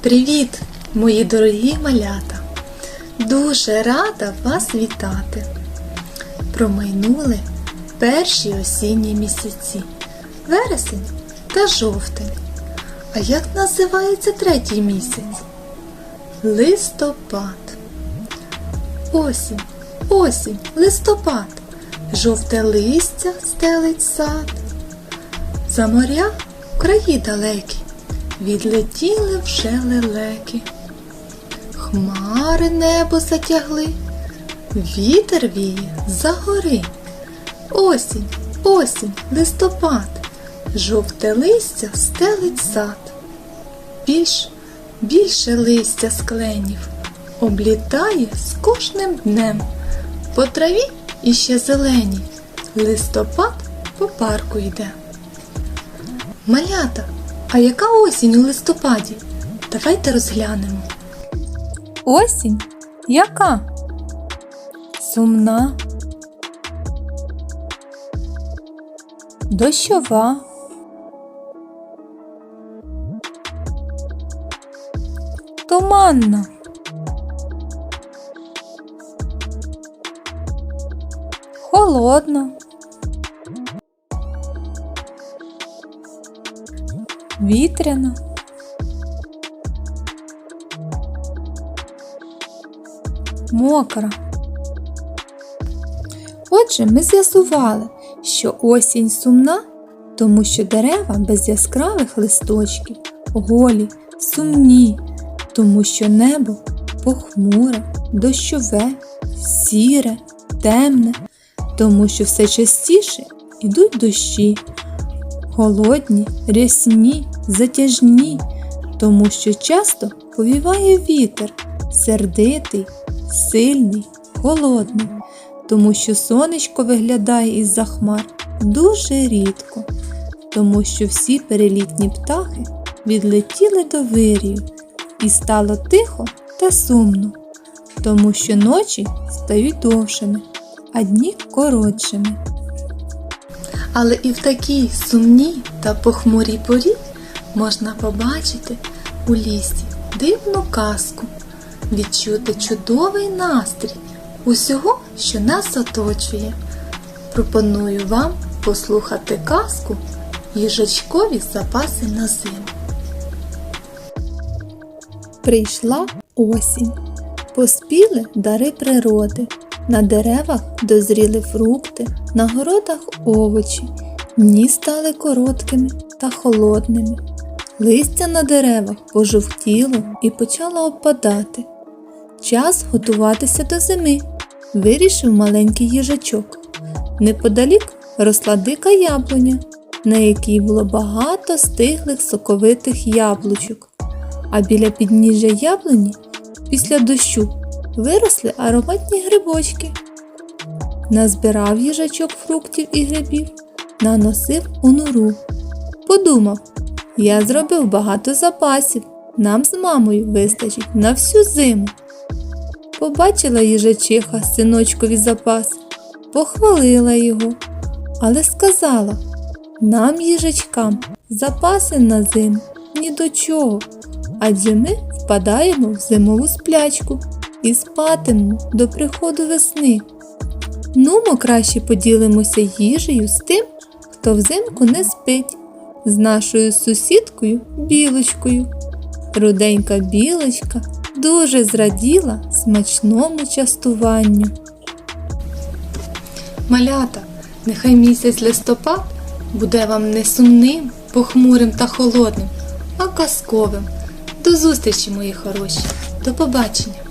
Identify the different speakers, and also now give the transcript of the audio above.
Speaker 1: Привіт, мої дорогі малята! Дуже рада вас вітати. Промайнули перші осінні місяці вересень та жовтень. А як називається третій місяць? Листопад. Осінь, осінь, листопад. Жовте листя стелить сад. За моря краї далекі відлетіли вже лелеки. Хмари небо затягли, вітер віє за гори. Осінь, осінь, листопад, жовте листя стелить сад. Більш, більше листя з кленів облітає з кожним днем. По траві іще зелені, листопад по парку йде. Малята, а яка осінь у листопаді? Давайте розглянемо.
Speaker 2: Осінь яка? Сумна, дощова, туманна, холодна, вітряна. мокра. Отже, ми з'ясували, що осінь сумна, тому що дерева без яскравих листочків, голі, сумні, тому що небо похмуре, дощове, сіре, темне, тому що все частіше йдуть дощі, холодні, рясні, затяжні, тому що часто повіває вітер, сердитий, сильний, холодний, тому що сонечко виглядає із-за хмар дуже рідко, тому що всі перелітні птахи відлетіли до вирію, і стало тихо та сумно, тому що ночі стають довшими, а дні коротшими.
Speaker 1: Але і в такій сумній та похмурій порі можна побачити у лісі дивну казку, відчути чудовий настрій усього, що нас оточує. Пропоную вам послухати казку їжачкові запаси на зиму.
Speaker 2: Прийшла осінь, поспіли дари природи, на деревах дозріли фрукти, на городах овочі, дні стали короткими та холодними. Листя на деревах пожовтіло і почало опадати. Час готуватися до зими, вирішив маленький їжачок. Неподалік росла дика яблуня, на якій було багато стиглих соковитих яблучок а біля підніжжя яблуні після дощу виросли ароматні грибочки. Назбирав їжачок фруктів і грибів, наносив у нору. Подумав, я зробив багато запасів, нам з мамою вистачить на всю зиму. Побачила їжачиха синочкові запас, похвалила його, але сказала, нам, їжачкам, запаси на зиму ні до чого адже ми впадаємо в зимову сплячку і спатимемо до приходу весни. Нумо краще поділимося їжею з тим, хто взимку не спить, з нашою сусідкою білочкою. Руденька білочка дуже зраділа смачному частуванню.
Speaker 1: Малята, нехай місяць листопад буде вам не сумним, похмурим та холодним, а казковим. До зустрічі, мої хороші. До побачення!